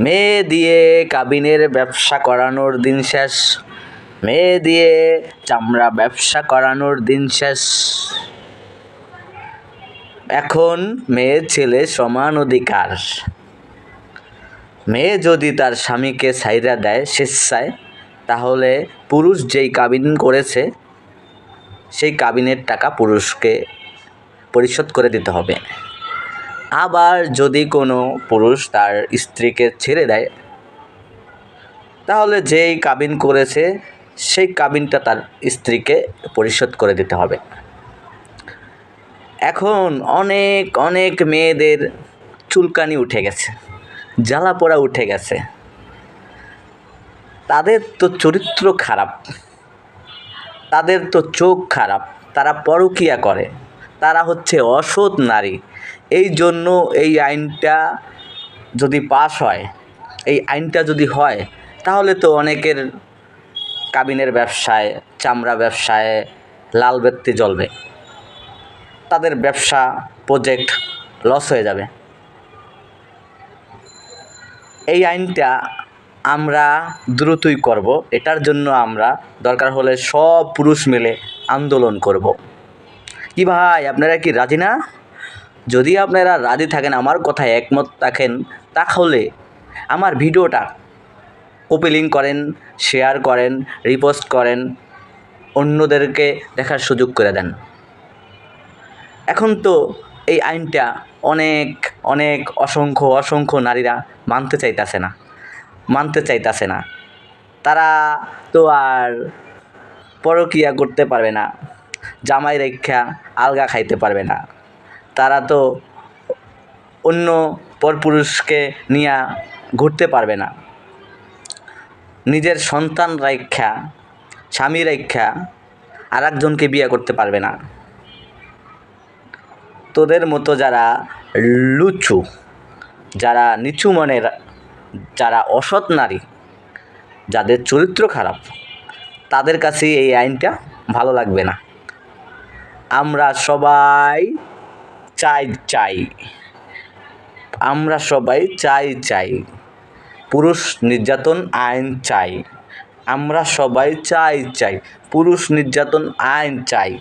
মেয়ে দিয়ে কাবিনের ব্যবসা করানোর দিন শেষ। মেয়ে দিয়ে চামড়া ব্যবসা করানোর দিন শেষ। এখন মেয়ে ছেলে সমান অধিকার। মেয়ে যদি তার স্বামীকে সাইরা দেয় স্বেচ্ছায়, তাহলে পুরুষ যেই কাবিন করেছে, সেই কাবিনের টাকা পুরুষকে পরিশোধ করে দিতে হবে। আবার যদি কোনো পুরুষ তার স্ত্রীকে ছেড়ে দেয়, তাহলে যেই কাবিন করেছে, সেই কাবিনটা তার স্ত্রীকে পরিশোধ করে দিতে হবে। এখন অনেক অনেক মেয়েদের চুলকানি উঠে গেছে জ্বালা পোড়া উঠে গেছে। তাদের তো চরিত্র খারাপ, তাদের তো চোখ খারাপ, তারা পরকিয়া করে। তারা হচ্ছে অসৎ নারী। এই জন্য এই আইনটা যদি পাস হয়, এই আইনটা যদি হয়, তাহলে তো অনেকের কাবিনের ব্যবসায়, চামড়া ব্যবসায় লাল ব্যক্তি জ্বলবে। তাদের ব্যবসা প্রজেক্ট লস হয়ে যাবে। এই আইনটা আমরা দ্রুতই করব। এটার জন্য আমরা দরকার হলে সব পুরুষ মিলে আন্দোলন করব। কি ভাই, আপনারা কি রাজি না? যদি আপনারা রাজি থাকেন, আমার কথায় একমত থাকেন, তাহলে আমার ভিডিওটা কপি লিঙ্ক করেন শেয়ার করেন রিপোস্ট করেন, অন্যদেরকে দেখার সুযোগ করে দেন। এখন তো এই আইনটা অনেক অনেক অসংখ্য অসংখ্য নারীরা মানতে চাইতাছে না, মানতে চাইতাছে না। তারা তো আর পরকিয়া করতে পারবে না। জামাই রেখা আলগা খাইতে পারবে না। তারা তো অন্য পরপুরুষকে নিয়ে ঘুরতে পারবে না। নিজের সন্তান রেখা, স্বামী রেখা আর একজনকে বিয়ে করতে পারবে না। তোদের মতো যারা লুচু, যারা নিচু মনের, যারা অসৎ নারী, যাদের চরিত্র খারাপ, তাদের কাছে এই আইনটা ভালো লাগবে না। আমরা সবাই চাই চাই। আমরা সবাই চাই চাই। পুরুষ নির্যাতন আইন চাই। আমরা সবাই চাই চাই। পুরুষ নির্যাতন আইন চাই।